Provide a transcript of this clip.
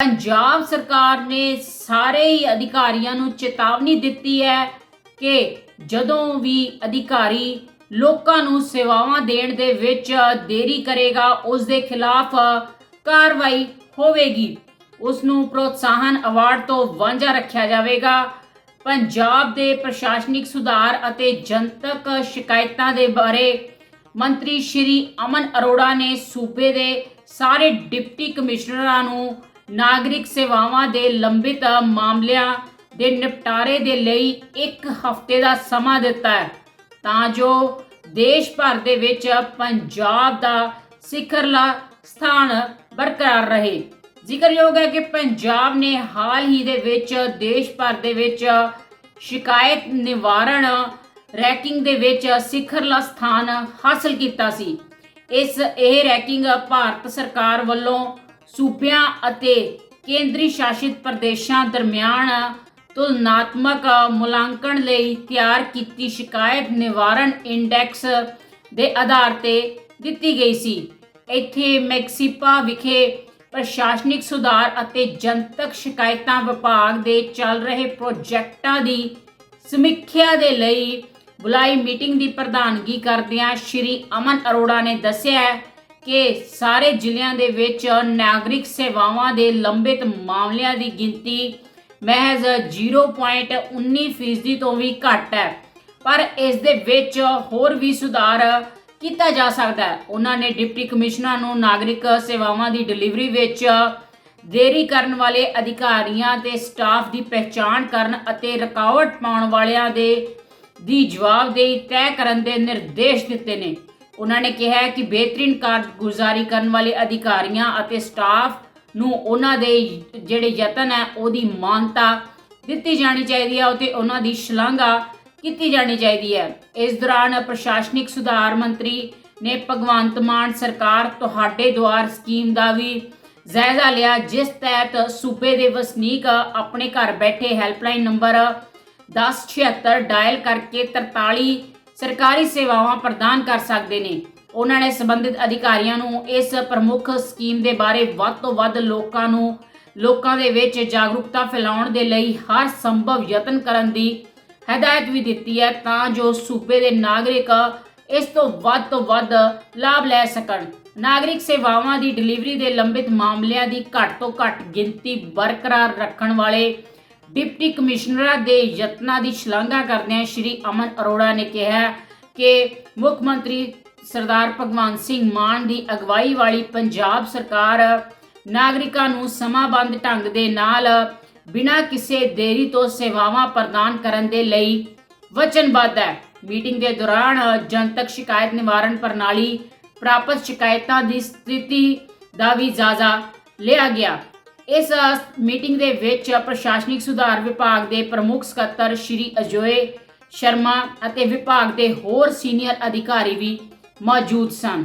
ਪੰਜਾਬ ਸਰਕਾਰ ਨੇ ਸਾਰੇ ਹੀ ਅਧਿਕਾਰੀਆਂ ਨੂੰ ਚੇਤਾਵਨੀ ਦਿੱਤੀ ਹੈ ਕਿ ਜਦੋਂ ਵੀ ਅਧਿਕਾਰੀ ਲੋਕਾਂ ਨੂੰ ਸੇਵਾਵਾਂ ਦੇਣ ਦੇ ਵਿੱਚ ਦੇਰੀ ਕਰੇਗਾ, ਉਸ ਦੇ ਖਿਲਾਫ ਕਾਰਵਾਈ ਹੋਵੇਗੀ। ਉਸ ਨੂੰ ਪ੍ਰੋਤਸਾਹਨ ਅਵਾਰਡ ਤੋਂ ਵਾਂਝਾ ਰੱਖਿਆ ਜਾਵੇਗਾ। ਪੰਜਾਬ ਦੇ ਪ੍ਰਸ਼ਾਸਨਿਕ ਸੁਧਾਰ ਅਤੇ ਜਨਤਕ ਸ਼ਿਕਾਇਤਾਂ ਦੇ ਬਾਰੇ ਮੰਤਰੀ ਸ਼੍ਰੀ ਅਮਨ ਅਰੋੜਾ ਨੇ ਸੂਬੇ ਦੇ ਸਾਰੇ ਡਿਪਟੀ ਕਮਿਸ਼ਨਰਾਂ ਨੂੰ ਨਾਗਰਿਕ ਸੇਵਾਵਾਂ ਦੇ ਲੰਬਿਤ ਮਾਮਲਿਆਂ ਦੇ ਨਿਪਟਾਰੇ ਦੇ ਲਈ ਇੱਕ ਹਫ਼ਤੇ ਦਾ ਸਮਾਂ ਦਿੱਤਾ ਹੈ। ਤਾਂ ਜੋ ਦੇਸ਼ ਭਰ ਦੇ ਵਿੱਚ ਪੰਜਾਬ ਦਾ ਸਿਖਰਲਾ ਸਥਾਨ ਬਰਕਰਾਰ ਰਹੇ। ਜ਼ਿਕਰਯੋਗ ਹੈ ਕਿ ਪੰਜਾਬ ਨੇ ਹਾਲ ਹੀ ਦੇ ਵਿੱਚ ਦੇਸ਼ ਭਰ ਦੇ ਵਿੱਚ ਸ਼ਿਕਾਇਤ ਨਿਵਾਰਣ ਰੈਂਕਿੰਗ ਦੇ ਵਿੱਚ ਸਿਖਰਲਾ ਸਥਾਨ ਹਾਸਲ ਕੀਤਾ ਸੀ। ਇਸ ਇਹ ਰੈਂਕਿੰਗ ਭਾਰਤ ਸਰਕਾਰ ਵੱਲੋਂ ਸੂਬਿਆਂ ਅਤੇ ਕੇਂਦਰੀ ਸ਼ਾਸਿਤ ਪ੍ਰਦੇਸ਼ਾਂ ਦਰਮਿਆਨ ਤੁਲਨਾਤਮਕ ਮੁਲਾਂਕਣ ਲਈ ਤਿਆਰ ਕੀਤੀ ਸ਼ਿਕਾਇਤ ਨਿਵਾਰਣ ਇੰਡੈਕਸ ਦੇ ਆਧਾਰ ਤੇ ਦਿੱਤੀ ਗਈ ਸੀ। ਇੱਥੇ ਮੈਕਸੀਪਾ ਵਿਖੇ ਪ੍ਰਸ਼ਾਸਨਿਕ ਸੁਧਾਰ ਅਤੇ ਜਨਤਕ ਸ਼ਿਕਾਇਤਾਂ ਵਿਭਾਗ ਦੇ ਚੱਲ ਰਹੇ ਪ੍ਰੋਜੈਕਟਾਂ ਦੀ ਸਮੀਖਿਆ ਦੇ ਲਈ ਬੁਲਾਈ ਮੀਟਿੰਗ ਦੀ ਪ੍ਰਧਾਨਗੀ ਕਰਦਿਆਂ ਸ਼੍ਰੀ ਅਮਨ ਅਰੋੜਾ ਨੇ ਦੱਸਿਆ ਕਿ ਸਾਰੇ ਜ਼ਿਲ੍ਹਿਆਂ ਦੇ ਵਿੱਚ ਨਾਗਰਿਕ ਸੇਵਾਵਾਂ ਦੇ ਲੰਬਿਤ ਮਾਮਲਿਆਂ ਦੀ ਗਿਣਤੀ ਮਹਿਜ਼ 0.19% ਫੀਸਦੀ ਤੋਂ ਵੀ ਘੱਟ ਹੈ। ਪਰ ਇਸ ਦੇ ਵਿੱਚ ਹੋਰ ਵੀ ਸੁਧਾਰ ਕੀਤਾ ਜਾ ਸਕਦਾ ਹੈ। ਉਹਨਾਂ ਨੇ ਡਿਪਟੀ ਕਮਿਸ਼ਨਰ ਨੂੰ ਨਾਗਰਿਕ ਸੇਵਾਵਾਂ ਦੀ ਡਿਲੀਵਰੀ ਵਿੱਚ ਦੇਰੀ ਕਰਨ ਵਾਲੇ ਅਧਿਕਾਰੀਆਂ ਤੇ ਸਟਾਫ ਦੀ ਪਹਿਚਾਣ ਕਰਨ ਅਤੇ ਰੁਕਾਵਟ ਪਾਉਣ ਵਾਲਿਆਂ ਦੇ ਦੀ ਜਵਾਬਦੇਹੀ ਤੈਅ ਕਰਨ ਦੇ ਨਿਰਦੇਸ਼ ਦਿੱਤੇ ਨੇ। ਉਹਨਾਂ ਨੇ ਕਿਹਾ ਕਿ ਬਿਹਤਰੀਨ ਕਾਰਜਗੁਜ਼ਾਰੀ ਕਰਨ ਵਾਲੇ ਅਧਿਕਾਰੀਆਂ ਅਤੇ ਸਟਾਫ ਨੂੰ ਉਹਨਾਂ ਦੇ ਜਿਹੜੇ ਯਤਨ ਹੈ, ਉਹਦੀ ਮਾਨਤਾ ਦਿੱਤੀ ਜਾਣੀ ਚਾਹੀਦੀ ਹੈ ਅਤੇ ਉਹਨਾਂ ਦੀ ਸ਼ਲਾਘਾ ਕੀਤੀ ਜਾਣੀ ਚਾਹੀਦੀ ਹੈ। ਇਸ ਦੌਰਾਨ ਪ੍ਰਸ਼ਾਸਨਿਕ ਸੁਧਾਰ ਮੰਤਰੀ ਨੇ ਭਗਵੰਤ ਮਾਨ ਸਰਕਾਰ ਤੁਹਾਡੇ ਦੁਆਰ ਸਕੀਮ ਦਾ ਵੀ ਜਾਇਜ਼ਾ ਲਿਆ, ਜਿਸ ਤਹਿਤ ਸੂਬੇ ਦੇ ਵਸਨੀਕ ਆਪਣੇ ਘਰ ਬੈਠੇ ਹੈਲਪਲਾਈਨ ਨੰਬਰ 1076 ਡਾਇਲ ਕਰਕੇ 43 ਸਰਕਾਰੀ ਸੇਵਾਵਾਂ ਪ੍ਰਦਾਨ ਕਰ ਸਕਦੇ ਨੇ। ਉਹਨਾਂ ਨੇ ਸੰਬੰਧਿਤ ਅਧਿਕਾਰੀਆਂ ਨੂੰ ਇਸ ਪ੍ਰਮੁੱਖ ਸਕੀਮ ਦੇ ਬਾਰੇ ਵੱਧ ਤੋਂ ਵੱਧ ਲੋਕਾਂ ਨੂੰ, ਲੋਕਾਂ ਦੇ ਵਿੱਚ ਜਾਗਰੂਕਤਾ ਫੈਲਾਉਣ ਦੇ ਲਈ ਹਰ ਸੰਭਵ ਯਤਨ ਕਰਨ ਦੀ ਹਦਾਇਤ ਵੀ ਦਿੱਤੀ ਹੈ ਤਾਂ ਜੋ ਸੂਬੇ ਦੇ ਨਾਗਰਿਕ ਇਸ ਤੋਂ ਵੱਧ ਤੋਂ ਵੱਧ ਲਾਭ ਲੈ ਸਕਣ। ਨਾਗਰਿਕ ਸੇਵਾਵਾਂ ਦੀ ਡਿਲੀਵਰੀ ਦੇ ਲੰਬਿਤ ਮਾਮਲਿਆਂ ਦੀ ਘੱਟ ਤੋਂ ਘੱਟ ਗਿਣਤੀ ਬਰਕਰਾਰ ਰੱਖਣ ਵਾਲੇ ਡਿਪਟੀ ਕਮਿਸ਼ਨਰਾਂ ਦੇ ਯਤਨਾਂ ਦੀ ਸ਼ਲਾਘਾ ਕਰਦਿਆਂ ਸ਼੍ਰੀ ਅਮਨ ਅਰੋੜਾ ਨੇ ਕਿਹਾ ਕਿ ਮੁੱਖ ਮੰਤਰੀ ਸਰਦਾਰ ਭਗਵੰਤ ਸਿੰਘ ਮਾਨ ਦੀ ਅਗਵਾਈ ਵਾਲੀ ਪੰਜਾਬ ਸਰਕਾਰ ਨਾਗਰਿਕਾਂ ਨੂੰ ਸਮਾਬੰਧ ਢੰਗ ਦੇ ਨਾਲ ਬਿਨਾਂ ਕਿਸੇ ਦੇਰੀ ਤੋਂ ਸੇਵਾਵਾਂ ਪ੍ਰਦਾਨ ਕਰਨ ਦੇ ਲਈ ਵਚਨਬੱਧ ਹੈ। ਮੀਟਿੰਗ ਦੇ ਦੌਰਾਨ ਜਨਤਕ ਸ਼ਿਕਾਇਤ ਨਿਵਾਰਣ ਪ੍ਰਣਾਲੀ, ਪ੍ਰਾਪਤ ਸ਼ਿਕਾਇਤਾਂ ਦੀ ਸਥਿਤੀ ਦਾ ਵੀ ਜਾਇਜ਼ਾ ਲਿਆ ਗਿਆ। ਇਸ ਮੀਟਿੰਗ ਦੇ ਵਿੱਚ ਪ੍ਰਸ਼ਾਸਨਿਕ ਸੁਧਾਰ ਵਿਭਾਗ ਦੇ ਪ੍ਰਮੁੱਖ ਸਕੱਤਰ ਸ਼੍ਰੀ ਅਜੋਏ ਸ਼ਰਮਾ ਅਤੇ ਵਿਭਾਗ ਦੇ ਹੋਰ ਸੀਨੀਅਰ ਅਧਿਕਾਰੀ ਵੀ ਮੌਜੂਦ ਸਨ।